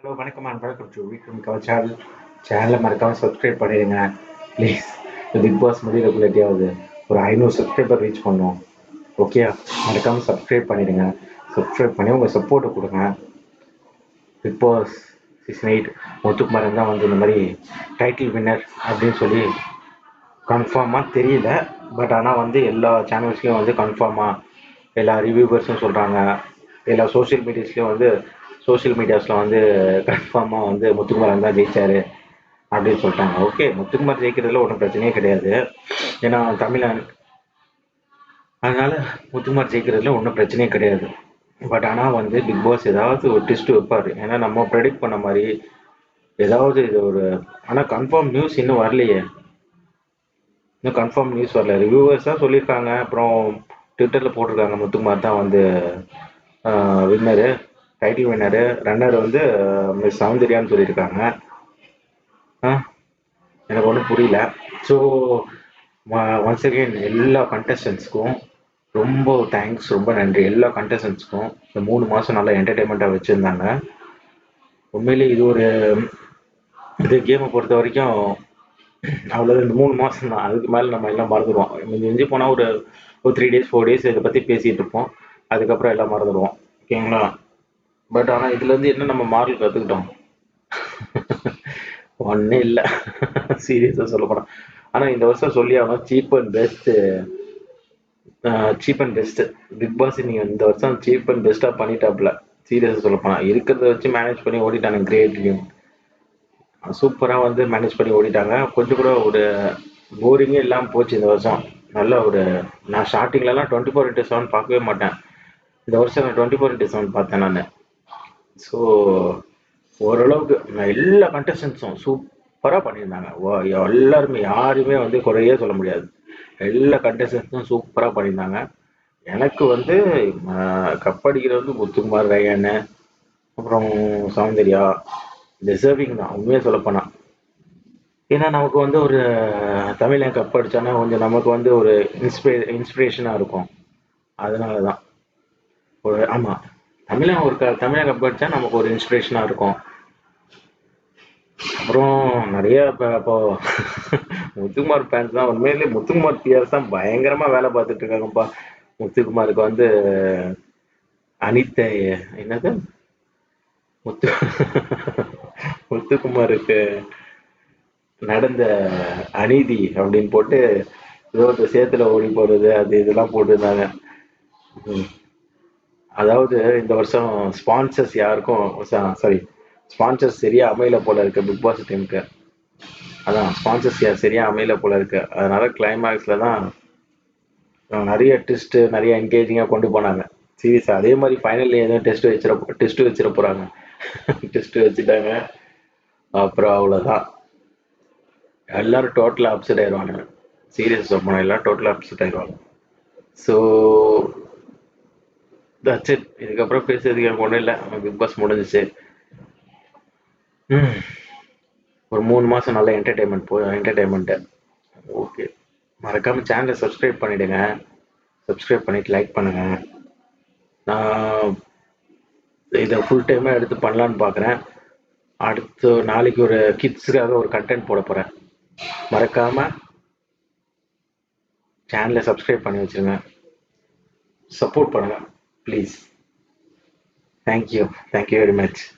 Hello வணக்கம் and welcome to Vikram cover channel சேனலை மறக்காமல் சப்ஸ்கிரைப் பண்ணிடுங்க. ப்ளீஸ் பிக் பாஸ் முடியறக்குள்ளேயாவது ஒரு ஐநூறு சப்ஸ்கிரைபர் ரீச் பண்ணோம். ஓகே மறக்காமல் சப்ஸ்கிரைப் பண்ணிடுங்க. சப்ஸ்கிரைப் பண்ணி உங்கள் சப்போர்ட்டை கொடுங்க. Bigg Boss season eight Muthukumaran தான் வந்து இந்த மாதிரி டைட்டில் வின்னர் அப்படின்னு சொல்லி கன்ஃபார்மாக தெரியல. பட் ஆனால் வந்து எல்லா சேனல்ஸ்லேயும் வந்து கன்ஃபார்மாக எல்லா ரிவ்யூவர்ஸும் சொல்கிறாங்க எல்லா சோஷியல் மீடியாஸ்லேயும் வந்து சோஷியல் மீடியாஸில் வந்து கன்ஃபார்மாக வந்து முத்துக்குமாரன் தான் ஜெயிச்சார் அப்படின்னு சொல்லிட்டாங்க. ஓகே முத்துக்குமார் ஜெயிக்கிறதுல ஒன்றும் பிரச்சனையே கிடையாது. ஏன்னா தமிழன் அதனால் முத்துக்குமார் ஜெயிக்கிறதுல ஒன்றும் பிரச்சனையே கிடையாது. பட் ஆனால் வந்து பிக் பாஸ் ஏதாவது ஒரு ட்விஸ்ட் வைப்பார். ஏன்னா நம்ம ப்ரெடிக்ட் பண்ண மாதிரி ஏதாவது இது ஒரு ஆனால் கன்ஃபார்ம் நியூஸ் இன்னும் வரலையே. இன்னும் கன்ஃபார்ம் நியூஸ் வரல. ரிவ்யூவர்ஸ் தான் சொல்லியிருக்காங்க. அப்புறம் ட்விட்டரில் போட்டிருக்காங்க முத்துக்குமார் தான் வந்து வின்னரு டைட்டில் வின்னரு ரன்னர் வந்து மிஸ் சௌந்தர்யான்னு சொல்லியிருக்காங்க. எனக்கு ஒன்றும் புரியல. ஸோ ஒன்ஸ் அகெயின் எல்லா கண்டஸ்டன்ஸ்க்கும் ரொம்ப தேங்க்ஸ் ரொம்ப நன்றி. எல்லா கண்டஸ்டன்ஸ்க்கும் இந்த மூணு மாதம் நல்லா என்டர்டெயின்மெண்ட்டாக வச்சுருந்தாங்க. உண்மையிலேயே இது ஒரு இது கேமை பொறுத்த வரைக்கும் அவ்வளோ இந்த மூணு மாதம் தான். அதுக்கு மேலே நம்ம எல்லாம் மறந்துடுவோம். மிஞ்சி மிஞ்சி போனால் ஒரு ஒரு த்ரீ டேஸ் ஃபோர் டேஸ் இதை பற்றி பேசிகிட்டு இருப்போம். அதுக்கப்புறம் எல்லாம் மறந்துடுவோம். ஓகேங்களா? பட் ஆனால் இதுலேருந்து என்ன நம்ம மாரல் கற்றுக்கிட்டோம் ஒன்றும் இல்லை. சீரியஸாக சொல்ல போனால் ஆனால் இந்த வருஷம் சொல்லி ஆகணும் cheap and best cheap and best Bigg Boss நீங்கள் இந்த வருஷம் சீப் அண்ட் பெஸ்ட்டாக பண்ணிட்டாப்புல. சீரியஸாக சொல்ல போனால் இருக்கிறத வச்சு மேனேஜ் பண்ணி ஓடிட்டாங்க கிரேட்லையும் சூப்பராக வந்து மேனேஜ் பண்ணி ஓடிட்டாங்க. கொஞ்சம் கூட ஒரு போரிங்கே இல்லாமல் போச்சு இந்த வருஷம். நல்ல ஒரு நான் ஸ்டார்டிங்லலாம் டுவெண்ட்டி ஃபோர் இன்ட்டு செவன் பார்க்கவே மாட்டேன். இந்த வருஷம் நான் டுவெண்ட்டி ஃபோர் இன்ட்டு செவன் பார்த்தேன் நான். ஸோ ஓரளவுக்கு எல்லா கண்டஸ்டன்ஸும் சூப்பராக பண்ணியிருந்தாங்க. ஓ- எல்லாருமே யாருமே வந்து குறையே சொல்ல முடியாது. எல்லா கண்டஸ்டன்ஸும் சூப்பராக பண்ணியிருந்தாங்க. எனக்கு வந்து கப்படிக்கிறது வந்து முத்துக்குமார் ரயானு அப்புறம் சௌந்தர்யா டிசர்விங் தான் உண்மையாக சொல்லப்போனால் ஏன்னா நமக்கு வந்து ஒரு தமிழன் கப் அடித்தோன்னா கொஞ்சம் நமக்கு வந்து ஒரு இன்ஸ்பிரே இன்ஸ்பிரேஷனாக இருக்கும். அதனால தான் ஒரு ஆமாம் தமிழன் ஒரு தமிழக படித்தா நமக்கு ஒரு இன்ஸ்பிரேஷனாக இருக்கும். அப்புறம் நிறைய இப்போ இப்போ முத்துக்குமார் ஃபேன்ஸ் தான். உண்மையிலேயே முத்துக்குமார் பிஆர்ஸ் தான் பயங்கரமாக வேலை பார்த்துட்டு இருக்காங்கப்பா. முத்துக்குமாருக்கு வந்து அனித்த என்னது? முத்து முத்துக்குமாருக்கு நடந்த அநீதி அப்படின்னு போட்டு ஏதோ ஒரு சேத்துல ஓடி போடுறது அது இதெல்லாம் போட்டிருந்தாங்க. அதாவது இந்த வருஷம் ஸ்பான்சர்ஸ் யாருக்கும் சாரி ஸ்பான்சர்ஸ் சரியா அமையல போல இருக்கு பிக் பாஸ் டீமுக்கு அதான் ஸ்பான்சர்ஸ் சரியா அமையல போல இருக்கு. அதனால கிளைமேக்ஸ்ல தான் நிறைய டெஸ்ட் நிறைய என்கேஜிங்காக கொண்டு போனாங்க. சீரியஸா அதே மாதிரி ஃபைனல் ஏதோ டெஸ்ட் வச்சிட டெஸ்ட் வச்சிட போறாங்க. டெஸ்ட் வச்சுட்டாங்க. அப்புறம் அவ்வளோதான் எல்லாரும் டோட்டலாக அப்செட் ஆயிடுவாங்க சீரியஸ் போனால் எல்லாம் டோட்டலாக அப்செட் ஆயிடுவாங்க ஸோ தட்ஸ் இட் இதுக்கப்புறம் பேசுறதுக்கு எனக்கு ஒன்றும் இல்லை. பிக் பாஸ் முடிஞ்சிச்சு. ம். ஒரு மூணு மாதம் நல்ல என்டர்டைன்மெண்ட் போ என்டர்டைன்மெண்ட்டு ஓகே மறக்காமல் சேனலை சப்ஸ்கிரைப் பண்ணிவிடுங்க சப்ஸ்கிரைப் பண்ணிவிட்டு லைக் பண்ணுங்கள் நான் இதை ஃபுல் டைமாக எடுத்து பண்ணலான்னு பார்க்குறேன் அடுத்து நாளைக்கு ஒரு கிட்ஸுக்காக ஒரு கண்டென்ட் போட போகிறேன் மறக்காமல் சேனலை சப்ஸ்கிரைப் பண்ணி வச்சுருங்க. சப்போர்ட் பண்ணுங்கள் please. Thank you. Thank you very much.